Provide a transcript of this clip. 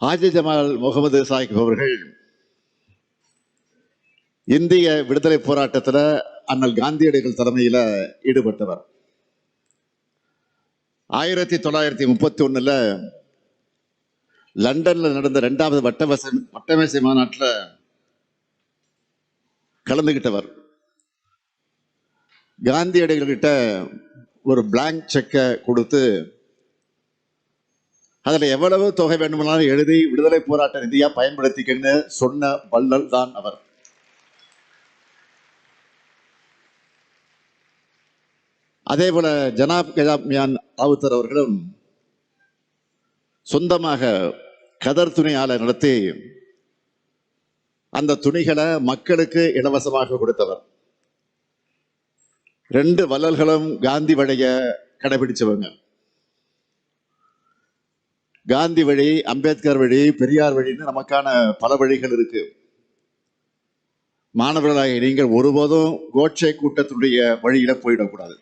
Haji Jamal Mohammed Sahib அவர்கள் இந்திய விடுதலை போராட்டத்தில் அண்ணல் காந்தியடிகள் தலைமையில் ஈடுபட்டவர். ஆயிரத்தி தொள்ளாயிரத்தி முப்பத்தி ஒன்றில் லண்டன்ல நடந்த ரெண்டாவது வட்டவச வட்டமேசை மாநாட்டில் கலந்துகிட்டவர். காந்தியடிகள்கிட்ட ஒரு பிளாங்க் செக்கை கொடுத்து அதில் எவ்வளவு தொகை வேண்டுமானாலும் எழுதி விடுதலை போராட்ட நிதியாக பயன்படுத்திக்கன்னு சொன்ன வள்ளல் தான் அவர். அதே போல ஜனாப் கஜாப்மியான் ராவுத்தர் அவர்களும் சொந்தமாக கதர் துணி ஆலை நடத்தி அந்த துணிகளை மக்களுக்கு இலவசமாக கொடுத்தவர். ரெண்டு வள்ளல்களும் காந்தி வழிய கடைபிடிச்சவங்க. காந்தி வழி அம்பேத்கர் வழி பெரியார் வழின்னு நமக்கான பல வழிகள் இருக்கு. மாணவர்களாகிய நீங்கள் ஒருபோதும் கோட்சே கூட்டத்தினுடைய வழியில போயிடக்கூடாது.